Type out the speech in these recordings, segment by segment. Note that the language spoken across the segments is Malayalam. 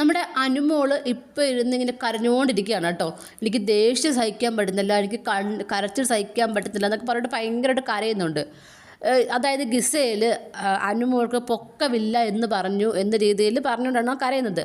നമ്മുടെ അനുമോൾ ഇപ്പോൾ ഇരുന്ന് ഇങ്ങനെ കരഞ്ഞുകൊണ്ടിരിക്കുകയാണ് കേട്ടോ. എനിക്ക് ദേഷ്യം സഹിക്കാൻ പറ്റുന്നില്ല എനിക്ക് കൺ കരച്ചിൽ സഹിക്കാൻ പറ്റുന്നില്ല എന്നൊക്കെ പറഞ്ഞിട്ട് ഭയങ്കരമായിട്ട് കരയുന്നുണ്ട്. അതായത് ഗിസയിൽ അനുമോൾക്ക് പൊക്കമില്ല എന്ന് പറഞ്ഞു എന്ന രീതിയിൽ പറഞ്ഞുകൊണ്ടാണ് കരയുന്നത്.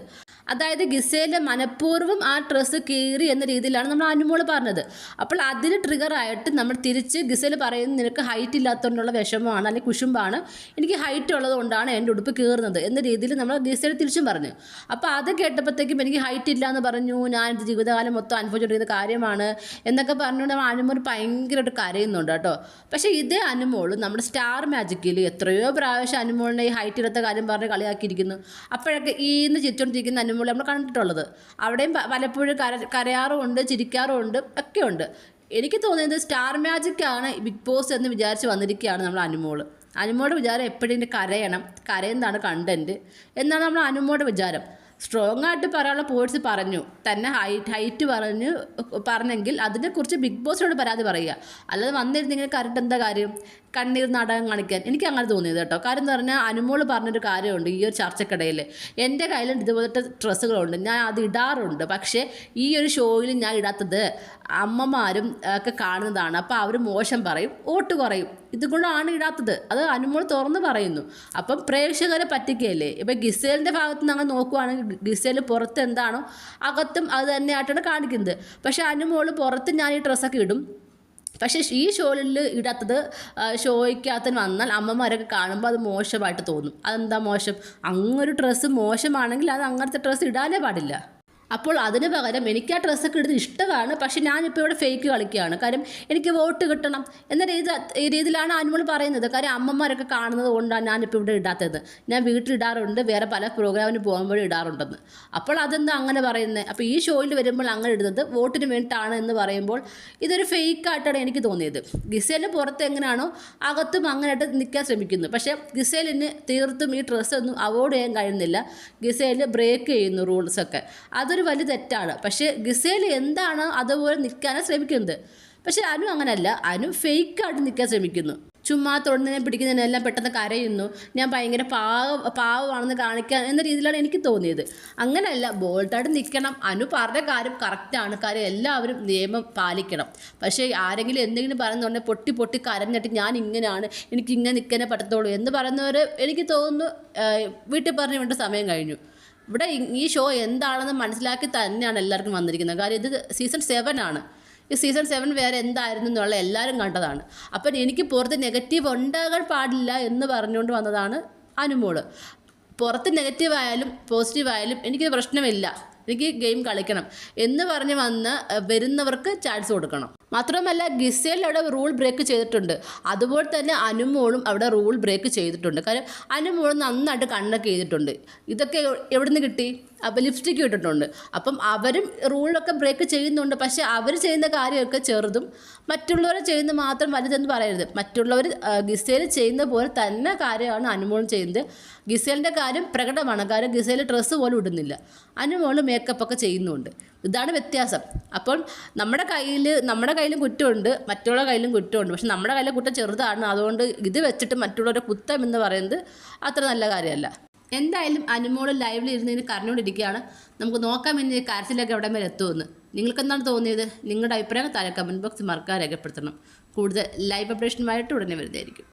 അതായത് ഗിസയിൽ മനഃപൂർവം ആ ഡ്രസ്സ് കീറി എന്ന രീതിയിലാണ് നമ്മൾ അനുമോൾ പറഞ്ഞത്. അപ്പോൾ അതിന് ട്രിഗറായിട്ട് നമ്മൾ തിരിച്ച് ഗിസേൽ പറയുന്നത് നിനക്ക് ഹൈറ്റ് ഇല്ലാത്തതുകൊണ്ടുള്ള വിഷമമാണ് അല്ലെങ്കിൽ കുശുമ്പാണ്. എനിക്ക് ഹൈറ്റ് ഉള്ളതുകൊണ്ടാണ് എന്റെ ഉടുപ്പ് കീറുന്നത് എന്ന രീതിയിൽ നമ്മൾ ഗിസേൽ തിരിച്ചും പറഞ്ഞു. അപ്പോൾ അത് കേട്ടപ്പോഴത്തേക്കും എനിക്ക് ഹൈറ്റ് ഇല്ല എന്ന് പറഞ്ഞു. ഞാൻ എന്റെ ജീവിതകാലം മൊത്തം അനുഭവിച്ചുകൊണ്ടിരുന്ന കാര്യമാണ് എന്നൊക്കെ പറഞ്ഞുകൊണ്ട് നമ്മൾ അനുമോൾ ഭയങ്കരമായിട്ട് കരയുന്നുണ്ട് കേട്ടോ. പക്ഷേ ഇതേ അനുമോൾ നമ്മുടെ സ്റ്റാർ മാജിക്കിൽ എത്രയോ പ്രാവശ്യം അനുമോളിനെ ഈ ഹൈറ്റ് ഇല്ലാത്ത കാര്യം പറഞ്ഞ് കളിയാക്കിയിരിക്കുന്നു. അപ്പോഴൊക്കെ ഈ ഇന്ന് ചിരിച്ചുകൊണ്ടിരിക്കുന്ന അനുമോൾ നമ്മൾ കണ്ടിട്ടുള്ളത്. അവിടെയും പലപ്പോഴും കര കരയാറുമുണ്ട് ചിരിക്കാറുമുണ്ട് ഒക്കെ ഉണ്ട് എനിക്ക് തോന്നിയത് സ്റ്റാർ മാജിക്കാണ് ബിഗ് ബോസ് എന്ന് വിചാരിച്ച് വന്നിരിക്കുകയാണ് നമ്മൾ അനുമോൾ. അനുമോടെ വിചാരം എപ്പോഴും കരയണം. കരയുന്നതാണ് കണ്ടന്റ് എന്നാണ് നമ്മൾ അനുമോടെ വിചാരം. സ്ട്രോങ് ആയിട്ട് പറയാനുള്ള പോയിട്സ് പറഞ്ഞു. തന്നെ ഹൈറ്റ് ഹൈറ്റ് പറഞ്ഞു പറഞ്ഞെങ്കിൽ അതിനെക്കുറിച്ച് ബിഗ് ബോസിനോട് പരാതി പറയുക. അല്ലാതെ വന്നിരുന്നെങ്കിൽ കറക്റ്റ് എന്താ കാര്യം? കണ്ണീർ നാടകം കാണിക്കാൻ. എനിക്ക് അങ്ങനെ തോന്നിയത് കേട്ടോ. കാര്യം എന്ന് പറഞ്ഞാൽ അനുമോൾ പറഞ്ഞൊരു കാര്യമുണ്ട് ഈ ഒരു ചർച്ചക്കിടയിൽ എന്റെ കയ്യിലും ഇതുപോലത്തെ ഡ്രസ്സുകളുണ്ട്. ഞാൻ അത് ഇടാറുണ്ട്. പക്ഷേ ഈ ഒരു ഷോയിൽ ഞാൻ ഇടാത്തത് അമ്മമാരും ഒക്കെ കാണുന്നതാണ്. അപ്പോൾ അവർ മോശം പറയും. ഓട്ട് കുറയും. ഇതുകൊണ്ടാണ് ഇടാത്തത്. അത് അനുമോൾ തുറന്ന് പറയുന്നു. അപ്പം പ്രേക്ഷകരെ പറ്റിക്കുകയല്ലേ? ഇപ്പം ഗിസേലിന്റെ ഭാഗത്ത് നിന്ന് അങ്ങനെ നോക്കുവാണെങ്കിൽ ഗിസേൽ പുറത്ത് എന്താണോ അകത്തും അത് തന്നെയായിട്ടാണ് കാണിക്കുന്നത്. പക്ഷേ മുകളിൽ പുറത്ത് ഞാൻ ഈ ഡ്രസ്സൊക്കെ ഇടും. പക്ഷേ ഈ ഷോയിൽ ഇടാത്തത് ഷോയ്ക്കകത്തിന് ഷോയ്ക്കകത്ത് വന്നാൽ അമ്മമാരൊക്കെ കാണുമ്പോൾ അത് മോശമായിട്ട് തോന്നും. അതെന്താ മോശം? അങ്ങൊരു ഡ്രസ്സ് മോശമാണെങ്കിൽ അത് അങ്ങനത്തെ ഡ്രസ്സ് ഇടാനേ പാടില്ല. അപ്പോൾ അതിന് പകരം എനിക്ക് ആ ഡ്രസ്സൊക്കെ ഇടുന്നത് ഇഷ്ടമാണ്. പക്ഷെ ഞാനിപ്പോൾ ഇവിടെ ഫേക്ക് കളിക്കുകയാണ്. കാര്യം എനിക്ക് വോട്ട് കിട്ടണം എന്ന രീതി രീതിയിലാണ് ആനുമൾ പറയുന്നത്. കാര്യം അമ്മമാരൊക്കെ കാണുന്നത് കൊണ്ടാണ് ഞാനിപ്പോൾ ഇവിടെ ഇടാത്തത്. ഞാൻ വീട്ടിലിടാറുണ്ട് വേറെ പല പ്രോഗ്രാമിന് പോകുമ്പോഴും ഇടാറുണ്ടെന്ന്. അപ്പോൾ അതെന്താ അങ്ങനെ പറയുന്നത് അപ്പോൾ ഈ ഷോയിൽ വരുമ്പോൾ അങ്ങനെ ഇടുന്നത് വോട്ടിന് വേണ്ടിയിട്ടാണ് എന്ന് പറയുമ്പോൾ ഇതൊരു ഫേക്കായിട്ടാണ് എനിക്ക് തോന്നിയത്. ഗിസേലിന് പുറത്ത് എങ്ങനെയാണോ അകത്തും അങ്ങനെയായിട്ട് നിൽക്കാൻ ശ്രമിക്കുന്നു. പക്ഷേ ഗിസേലിന് തീർത്തും ഈ ഡ്രസ്സൊന്നും അവോയ്ഡ് ചെയ്യാൻ കഴിയുന്നില്ല. ഗിസേൽ ബ്രേക്ക് ചെയ്യുന്നു റൂൾസൊക്കെ അതൊരു വലിയ തെറ്റാണ്. പക്ഷേ ഗിസേൽ എന്താണ് അതുപോലെ നിൽക്കാനാണ് ശ്രമിക്കുന്നത്? പക്ഷേ അനു അങ്ങനല്ല. അനു ഫേക്കായിട്ട് നിൽക്കാൻ ശ്രമിക്കുന്നു. ചുമ്മാ തൊടുന്നതിനെ പിടിക്കുന്നതിനെല്ലാം പെട്ടെന്ന് കരയുന്നു. ഞാൻ ഭയങ്കര പാവ പാവമാണെന്ന് കാണിക്കാൻ എന്ന രീതിയിലാണ് എനിക്ക് തോന്നിയത്. അങ്ങനെയല്ല ബോൾട്ടായിട്ട് നിൽക്കണം. അനു പറഞ്ഞ കാര്യം കറക്റ്റാണ് കാര്യം എല്ലാവരും നിയമം പാലിക്കണം. പക്ഷേ ആരെങ്കിലും എന്തെങ്കിലും പറയുന്നുണ്ടെങ്കിൽ പൊട്ടി പൊട്ടി കരഞ്ഞിട്ട് ഞാൻ ഇങ്ങനെയാണ്. എനിക്ക് ഇങ്ങനെ നിൽക്കാനേ പറ്റത്തുള്ളൂ എന്ന് പറയുന്നവർ എനിക്ക് തോന്നുന്നു വീട്ടിൽ പറഞ്ഞു വേണ്ട സമയം കഴിഞ്ഞു. ഇവിടെ ഈ- ഷോ എന്താണെന്ന് മനസ്സിലാക്കി തന്നെയാണ് എല്ലാവർക്കും വന്നിരിക്കുന്നത്. കാര്യം ഇത് സീസൺ സെവൻ ആണ്. ഈ സീസൺ സെവൻ വേറെ എന്തായിരുന്നു എന്നുള്ള എല്ലാവരും കണ്ടതാണ്. അപ്പം എനിക്ക് പുറത്ത് നെഗറ്റീവ് ഉണ്ടാകാൻ പാടില്ല എന്ന് പറഞ്ഞുകൊണ്ട് വന്നതാണ് അനുമോൾ. പുറത്ത് നെഗറ്റീവ് ആയാലും പോസിറ്റീവ് ആയാലും എനിക്ക് പ്രശ്നമില്ല. എനിക്ക് ഗെയിം കളിക്കണം എന്ന് പറഞ്ഞ് വന്ന് വരുന്നവർക്ക് ചാൻസ് കൊടുക്കണം. മാത്രമല്ല ഗിസേൽ അവിടെ റൂൾ ബ്രേക്ക് ചെയ്തിട്ടുണ്ട്. അതുപോലെ തന്നെ അനുമോളും അവിടെ റൂൾ ബ്രേക്ക് ചെയ്തിട്ടുണ്ട്. കാര്യം അനുമോൾ നന്നായിട്ട് കണ്ണൊക്കെ ചെയ്തിട്ടുണ്ട് ഇതൊക്കെ എവിടെ നിന്ന് കിട്ടി? അപ്പം ലിപ്സ്റ്റിക്ക് ഇട്ടിട്ടുണ്ട്. അപ്പം അവരും റൂളൊക്കെ ബ്രേക്ക് ചെയ്യുന്നുണ്ട്. പക്ഷേ അവർ ചെയ്യുന്ന കാര്യമൊക്കെ ചെറുതും മറ്റുള്ളവരെ ചെയ്യുന്ന മാത്രം വലുതെന്ന് പറയരുത്. മറ്റുള്ളവർ ഗിസേൽ ചെയ്യുന്ന പോലെ തന്നെ കാര്യമാണ് അനുമോളും ചെയ്യുന്നത്. ഗിസേലിന്റെ കാര്യം പ്രകടമാണ്. കാര്യം ഗിസേൽ ഡ്രസ്സ് പോലും ഇടുന്നില്ല. അനുമോൾ മേക്കപ്പൊക്കെ ചെയ്യുന്നുണ്ട്. ഇതാണ് വ്യത്യാസം. അപ്പോൾ നമ്മുടെ കയ്യിൽ നമ്മുടെ കയ്യിലും കുറ്റമുണ്ട് മറ്റുള്ള കയ്യിലും കുറ്റമുണ്ട്. പക്ഷെ നമ്മുടെ കയ്യിലെ കുറ്റം ചെറുതാണ്. അതുകൊണ്ട് ഇത് വെച്ചിട്ട് മറ്റുള്ളവരെ കുറ്റം എന്ന് പറയുന്നത് അത്ര നല്ല കാര്യമല്ല. എന്തായാലും അനുമോൾ ലൈവിൽ ഇരുന്നതിന് കരഞ്ഞുകൊണ്ടിരിക്കുകയാണ്. നമുക്ക് നോക്കാം ഇനി കരച്ചിലൊക്കെ എവിടെ മേലെ എത്തുമെന്ന്. നിങ്ങൾക്ക് എന്താണ് തോന്നിയത്? നിങ്ങളുടെ അഭിപ്രായം താഴെ കമന്റ് ബോക്സ് മറക്കാൻ രേഖപ്പെടുത്തണം. കൂടുതൽ ലൈവ് അപ്ഡേഷനുമായിട്ട് ഉടനെ വരുന്നതായിരിക്കും.